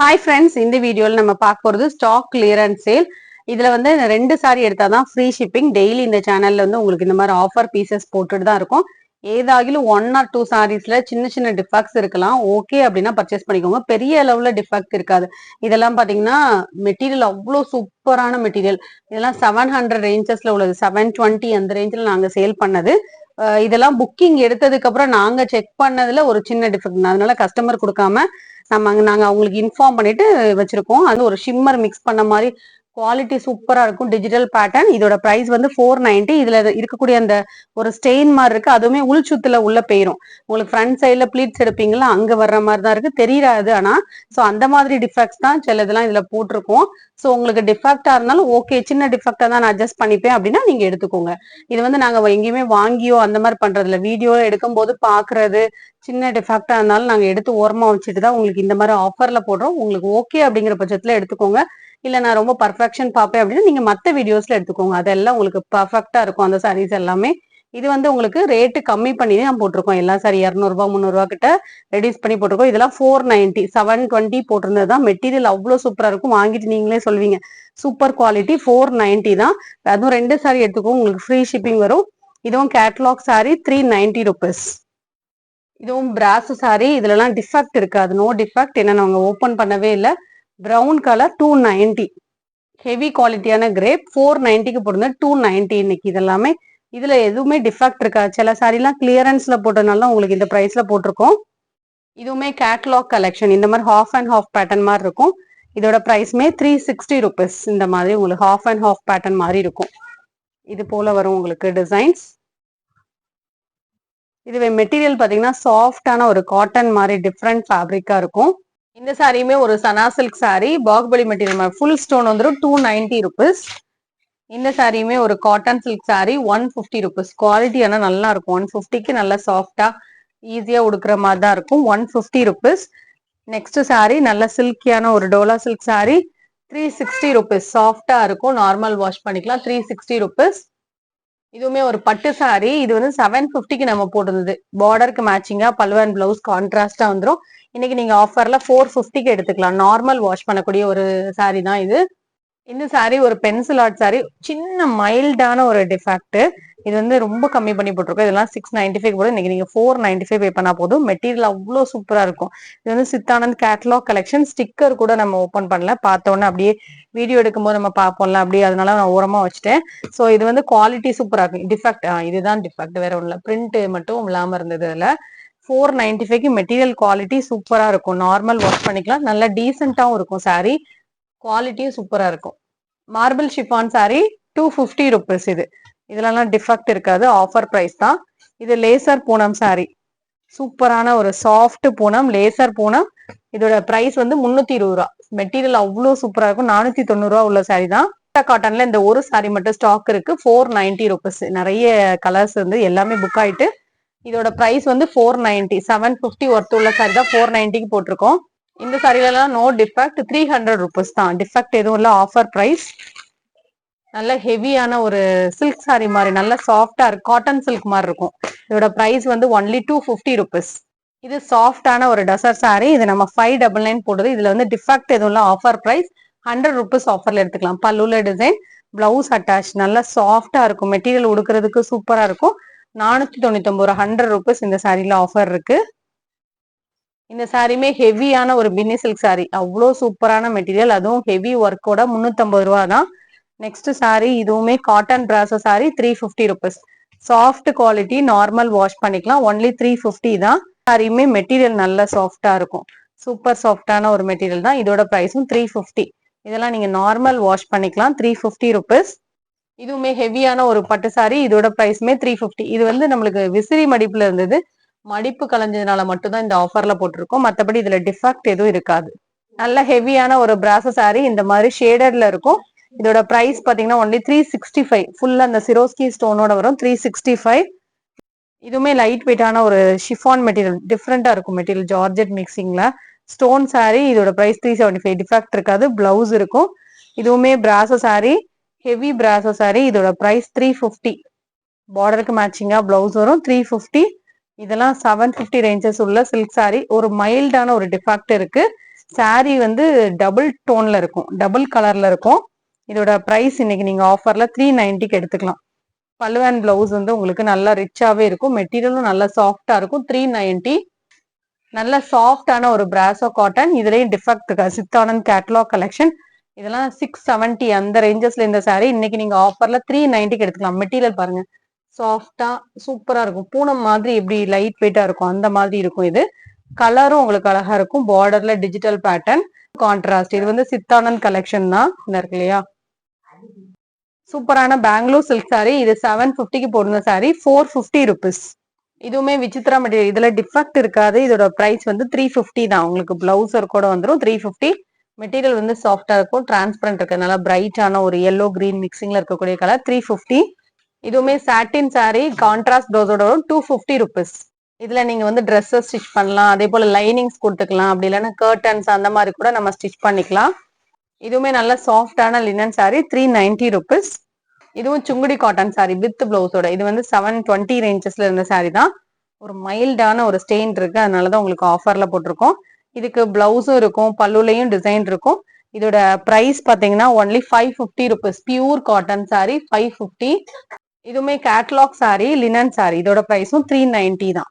Hi friends இந்த வீடியோவில் நம்ம பார்க்க போகிறது ஸ்டாக் கிளியரன்ஸ் சேல் இதில் வந்து ரெண்டு சாரி எடுத்தால் தான் ஃப்ரீ ஷிப்பிங் டெய்லி இந்த சேனலில் வந்து உங்களுக்கு இந்த மாதிரி ஆஃபர் பீசஸ் போட்டுட்டு தான் இருக்கும். ஏதாகிலும் ஒன் ஆர் டூ சாரீஸில் சின்ன சின்ன டிஃபெக்ட்ஸ் இருக்கலாம். ஓகே அப்படின்னா பர்ச்சேஸ் பண்ணிக்கோங்க. பெரிய அளவில் டிஃபெக்ட் இருக்காது. இதெல்லாம் பார்த்தீங்கன்னா மெட்டீரியல் அவ்வளோ சூப்பரான மெட்டீரியல் இதெல்லாம் செவன் ஹண்ட்ரட் ரேஞ்சஸில் உள்ளது. செவன் டுவெண்ட்டி அந்த ரேஞ்சில் நாங்கள் சேல் பண்ணது. இதெல்லாம் புக்கிங் எடுத்ததுக்கப்புறம் நாங்கள் செக் பண்ணதில் ஒரு சின்ன டிஃபெக்ட் அதனால கஸ்டமர் கொடுக்காம நம்ம அங்க நாங்க அவங்களுக்கு இன்ஃபார்ம் பண்ணிட்டு வச்சிருக்கோம். அது ஒரு ஷிம்மர் மிக்ஸ் பண்ண மாதிரி குவாலிட்டி சூப்பரா இருக்கும். டிஜிட்டல் பேட்டர்ன் இதோட பிரைஸ் வந்து ஃபோர் நைன்டி இதுல இருக்கக்கூடிய அந்த ஒரு ஸ்டெயின் மாதிரி இருக்கு. அதுவுமே உள் சுத்துல உள்ள போயிரும். உங்களுக்கு ஃப்ரண்ட் சைட்ல ப்ளீட்ஸ் எடுப்பீங்களா அங்க வர்ற மாதிரி தான் இருக்கு. தெரியாது ஆனா சோ அந்த மாதிரி டிஃபெக்ட்ஸ் தான் சில இதெல்லாம் இதுல போட்டிருக்கோம். சோ உங்களுக்கு டிஃபெக்டா இருந்தாலும் ஓகே சின்ன டிஃபெக்டா தான் நான் அட்ஜஸ்ட் பண்ணிப்பேன் அப்படின்னா நீங்க எடுத்துக்கோங்க. இது வந்து நாங்க எங்கேயுமே வாங்கியோ அந்த மாதிரி பண்றது வீடியோ எடுக்கும் போது பாக்குறது சின்ன டிஃபெக்டா இருந்தாலும் நாங்க எடுத்து ஓரமா வச்சுட்டு தான் உங்களுக்கு இந்த மாதிரி ஆஃபர்ல போடுறோம். உங்களுக்கு ஓகே அப்படிங்கிற பட்சத்துல எடுத்துக்கோங்க. இல்ல நான் ரொம்ப பர்ஃபெக்ஷன் பார்ப்பேன் அப்படின்னா நீங்க மத்த வீடியோஸ்ல எடுத்துக்கோங்க. அதெல்லாம் உங்களுக்கு பர்ஃபெக்டா இருக்கும் அந்த சாரீஸ் எல்லாமே. இது வந்து உங்களுக்கு ரேட்டு கம்மி பண்ணி தான் போட்டிருக்கோம். எல்லா சாரி இரநூறுபா முந்நூறுரூவா கிட்ட ரெடியூஸ் பண்ணி போட்டிருக்கோம். இதெல்லாம் ஃபோர் நைன்டி செவன் டுவெண்ட்டி போட்டிருந்தது தான். மெட்டீரியல் அவ்வளோ சூப்பராக இருக்கும். வாங்கிட்டு நீங்களே சொல்வீங்க சூப்பர் குவாலிட்டி ஃபோர் நைன்டி தான். அதுவும் ரெண்டு சாரி எடுத்துக்கோங்க. உங்களுக்கு ஃப்ரீ ஷிப்பிங் வரும். இதுவும் catalogue sari three ninety rupees இதுவும் பிராஸ் சாரி இதுலலாம் டிஃபெக்ட் இருக்காது. நோ டிஃபெக்ட் என்ன நாங்கள் ஓப்பன் பண்ணவே இல்லை. Brown colour two ninety heavy குவாலிட்டியான கிரேப் ஃபோர் நைன்ட்டிக்கு போட்டிருந்தேன். டூ நைன்டி இன்னைக்கு இதெல்லாமே. இதில் எதுவுமே டிஃபெக்ட் இருக்காது சில சாரிலாம் கிளியரன்ஸில் போட்டனால உங்களுக்கு இந்த ப்ரைஸில் போட்டிருக்கோம். இதுவுமே கேட்லாக் கலெக்ஷன் இந்த மாதிரி ஹாஃப் அண்ட் ஹாஃப் பேட்டர்ன் மாதிரி இருக்கும். இதோட ப்ரைஸ்மே த்ரீ சிக்ஸ்டி ருபீஸ் இந்த மாதிரி உங்களுக்கு ஹாஃப் அண்ட் ஹாஃப் பேட்டர்ன் மாதிரி இருக்கும். இது போல வரும் உங்களுக்கு டிசைன்ஸ் இதுவே மெட்டீரியல் பார்த்தீங்கன்னா சாஃப்டான ஒரு காட்டன் மாதிரி டிஃப்ரெண்ட் ஃபேப்ரிக்காக இருக்கும். இந்த சாரியுமே ஒரு Sana silk sari Baahubali material full stone வந்துடும் டூ நைன்டி ருபீஸ் இந்த சாரியுமே ஒரு cotton silk sari one fifty rupees quality ஆனால் நல்லா இருக்கும். ஒன் ஃபிஃப்டிக்கு நல்லா சாஃப்டா ஈஸியா உடுக்கிற மாதிரி தான் இருக்கும். One fifty rupees next sari நல்ல சில்கியான ஒரு Dola silk sari three sixty rupees சாஃப்டா இருக்கும். நார்மல் வாஷ் பண்ணிக்கலாம். த்ரீ சிக்ஸ்டி ருபீஸ் இதுவுமே ஒரு பட்டு சாரி இது வந்து செவன் ஃபிஃப்டிக்கு நம்ம போட்டிருந்தது. பார்டருக்கு மேட்சிங்கா பல்வன் பிளவுஸ் கான்ட்ராஸ்டா வந்துடும் இன்னைக்கு நீங்க ஆஃபர்ல ஃபோர் ஃபிஃப்டிக்கு எடுத்துக்கலாம். நார்மல் வாஷ் பண்ணக்கூடிய ஒரு சாரி தான் இது. இந்த சாரி ஒரு பென்சில் ஆர்ட் சாரி சின்ன மைல்டான ஒரு டிஃபெக்ட் இது வந்து ரொம்ப கம்மி பண்ணி போட்டிருக்கோம். இதெல்லாம் சிக்ஸ் நைன்டி ஃபைவ் கூட இன்னைக்கு நீங்க ஃபோர் நைன்டி ஃபைவ் பே பண்ணா போதும். மெட்டீரியல் அவ்வளோ சூப்பரா இருக்கும். இது வந்து சித்தானந்த் கேட்லாக் கலெக்ஷன் ஸ்டிக்கர் கூட நம்ம ஓப்பன் பண்ணல. பார்த்தோன்னே அப்படியே வீடியோ எடுக்கும்போது நம்ம பார்ப்போம்ல. அப்படியே அதனால நான் ஓரமா வச்சுட்டேன். ஸோ இது வந்து குவாலிட்டி சூப்பரா இருக்கும். டிஃபெக்ட் இதுதான் டிஃபெக்ட் வேற ஒன்றும் இல்லை பிரிண்ட் மட்டும் இல்லாம இருந்தது அதுல. ஃபோர் நைன்டி ஃபைவ்க்கு மெட்டீரியல் குவாலிட்டி சூப்பராக இருக்கும். நார்மல் வாஷ் பண்ணிக்கலாம். நல்லா டீசெண்டாகவும் இருக்கும் சாரீ குவாலிட்டியும் சூப்பராக இருக்கும். Marble chiffon sari two fifty rupees இது. இதுலலாம் டிஃபெக்ட் இருக்காது. ஆஃபர் ப்ரைஸ் தான். இது லேசர் பூனம் சாரீ சூப்பரான ஒரு சாஃப்ட் பூனம் லேசர் பூனம். இதோட ப்ரைஸ் வந்து முந்நூற்றி இருபது ரூபா. மெட்டீரியல் அவ்வளோ சூப்பராக இருக்கும். நானூற்றி தொண்ணூறுவா உள்ள சாரீ தான். காட்டன்ல இந்த ஒரு சாரி மட்டும் ஸ்டாக் இருக்கு. ஃபோர் நைன்டி ருபீஸ் நிறைய கலர்ஸ் வந்து எல்லாமே புக் ஆயிட்டு இதோட ப்ரைஸ் வந்து four ninety seven fifty worth உள்ள சாரி தான் ஃபோர் நைன்டிக்கு போட்டிருக்கோம். இந்த சாரிலலாம் no defect three hundred rupees தான். டிஃபெக்ட் எதுவும் இல்லை ஆஃபர் ப்ரைஸ் நல்ல ஹெவியான ஒரு சில்க் சாரி மாதிரி நல்ல சாஃப்டா இருக்கு காட்டன் சில்க் மாதிரி இருக்கும். இதோட ப்ரைஸ் வந்து ஒன்லி டூ ஃபிஃப்டி ருபீஸ் இது சாஃப்டான ஒரு டசர் சாரி இது நம்ம ஃபைவ் டபுள் நைன் போடுறது இதுல வந்து டிஃபெக்ட் எதுவும் இல்லை ஆஃபர் ப்ரைஸ் ஹண்ட்ரட் ருபீஸ் ஆஃபர்ல எடுத்துக்கலாம். பல்லுல டிசைன் பிளவுஸ் அட்டாச் நல்லா சாஃப்டா இருக்கும். மெட்டீரியல் உடுக்கிறதுக்கு சூப்பரா இருக்கும். நானூத்தி தொண்ணூத்தி ஒன்பது ரூபா ஹண்ட்ரட் ருபீஸ் இந்த சாரில ஆஃபர் இருக்கு. இந்த சாரியுமே ஹெவியான ஒரு பின்னி சில்க் சாரி அவ்வளோ சூப்பரான மெட்டீரியல் அதுவும் ஹெவி ஒர்க்கோட முந்நூற்றம்பது ரூபா தான். நெக்ஸ்ட் சாரி இதுவுமே cotton brasso sari three fifty rupees soft quality normal wash பண்ணிக்கலாம். ஒன்லி த்ரீ ஃபிஃப்டி தான். சாரியுமே மெட்டீரியல் நல்ல சாஃப்டா இருக்கும். சூப்பர் சாஃப்டான ஒரு மெட்டீரியல் தான். இதோட ப்ரைஸும் த்ரீ ஃபிஃப்டி இதெல்லாம் நீங்க நார்மல் வாஷ் பண்ணிக்கலாம். த்ரீ ஃபிஃப்டி ருபீஸ் இதுவுமே ஹெவியான ஒரு பட்டு சாரி இதோட ப்ரைஸ்மே த்ரீ ஃபிஃப்டி இது வந்து நம்மளுக்கு விசிறி மடிப்புல இருந்தது. மடிப்பு கலைஞ்சதுனால மட்டும்தான் இந்த ஆஃபர்ல போட்டிருக்கோம். மற்றபடி இதுல டிஃபெக்ட் எதுவும் இருக்காது. நல்ல ஹெவியான ஒரு பிராச சாரி இந்த மாதிரி ஷேடட்ல இருக்கும். இதோட ப்ரைஸ் பாத்தீங்கன்னா ஒன்லி த்ரீ சிக்ஸ்டி ஃபைவ் ஃபுல்லா அந்த சிரோஸ்கி ஸ்டோனோட வரும். த்ரீ சிக்ஸ்டி ஃபைவ் இதுவுமே லைட் வெயிட்டான ஒரு ஷிஃபான் மெட்டீரியல் டிஃப்ரெண்டா இருக்கும் மெட்டீரியல் ஜார்ஜெட் மிக்சிங்ல ஸ்டோன் சாரி இதோட price three seventy five defect இருக்காது. பிளவுஸ் இருக்கும். இதுவுமே brasso sari heavy brasso sari இதோட ப்ரைஸ் த்ரீ ஃபிஃப்டி பார்டருக்கு மேட்சிங்காக ப்ளவுஸ் வரும் த்ரீ ஃபிஃப்டி இதெல்லாம் செவன் ஃபிஃப்டி ரேஞ்சஸ் உள்ள சில்க் சாரி ஒரு மைல்டான ஒரு டிஃபெக்ட் இருக்கு. சாரி வந்து டபுள் டோன்ல இருக்கும் டபுள் கலர்ல இருக்கும். இதோட ப்ரைஸ் இன்னைக்கு நீங்க ஆஃபர்ல த்ரீ நைன்ட்டிக்கு எடுத்துக்கலாம். பல்லு அண்ட் பிளவுஸ் வந்து உங்களுக்கு நல்லா ரிச்சாவே இருக்கும். மெட்டீரியலும் நல்லா சாஃப்டா இருக்கும் த்ரீ நைன்ட்டி நல்ல சாஃப்டான ஒரு பிராசோ காட்டன் இதுலயும் டிஃபெக்ட் இருக்கா சித்தானந்த் கேட்லாக் கலெக்ஷன் இதெல்லாம் சிக்ஸ் செவன்ட்டி அந்த ரேஞ்சஸ்ல இந்த saree இன்னைக்கு நீங்க ஆஃபர்ல த்ரீ நைன்டிக்கு எடுத்துக்கலாம். மெட்டீரியல் பாருங்க. சாஃப்டா சூப்பரா இருக்கும். பூனம் மாதிரி எப்படி லைட் வெயிட்டா இருக்கும் அந்த மாதிரி இருக்கும் இது. கலரும் உங்களுக்கு அழகா இருக்கும். பார்டர்ல டிஜிட்டல் பேட்டர்ன் கான்ட்ராஸ்ட் இது வந்து சித்தானந்த் கலெக்ஷன் தான். இந்த இருக்கு இல்லையா? சூப்பரான பெங்களூர் சில்க் saree. இது செவன் ஃபிஃப்டிக்கு போடுற saree. ஃபோர் ஃபிஃப்டி ருபீஸ் இதுவுமே விசித்ரா மெட்டீரியல் இதுல டிஃபெக்ட் இருக்காது. இதோட பிரைஸ் வந்து த்ரீ ஃபிஃப்டி தான். உங்களுக்கு பிளவுசர் கூட வந்துடும் த்ரீ ஃபிஃப்டி மெட்டீரியல் வந்து சாஃப்டா இருக்கும் டிரான்ஸ்பரண்ட் இருக்கு. நல்லா பிரைட்டான ஒரு எல்லோ கிரீன் மிக்சிங்ல இருக்கக்கூடிய கலர் த்ரீ ஃபிஃப்டி இதுவுமே சாட்டின் saree கான்ட்ராஸ்ட் ப்ளவுஸோட வரும் டூ ஃபிஃப்டி ருபீஸ் இதுல நீங்க வந்து ட்ரெஸ்ஸஸ் ஸ்டிச் பண்ணலாம். அதே போல லைனிங்ஸ் கொடுத்துக்கலாம். அப்படி இல்லைன்னா கர்டன்ஸ் அந்த மாதிரி கூட நம்ம ஸ்டிச் பண்ணிக்கலாம். இதுவுமே நல்ல சாஃப்டான linen sari three ninety rupees இதுவும் சுங்குடி காட்டன் saree வித் பிளவுஸோட இது வந்து செவன் டுவெண்ட்டி ரேஞ்சஸ்ல இருந்த saree தான். ஒரு மைல்டான ஒரு ஸ்டெயின் இருக்கு. அதனாலதான் உங்களுக்கு ஆஃபர்ல போட்டிருக்கோம். இதுக்கு பிளவுஸும் இருக்கும் பல்லுலையும் டிசைன் இருக்கும். இதோட பிரைஸ் பாத்தீங்கன்னா only five fifty rupees pure cotton sari five fifty இதுவுமே கேட்லாக் சாரி லினன் சாரி இதோட பிரைஸும் த்ரீ நைன்டி தான்.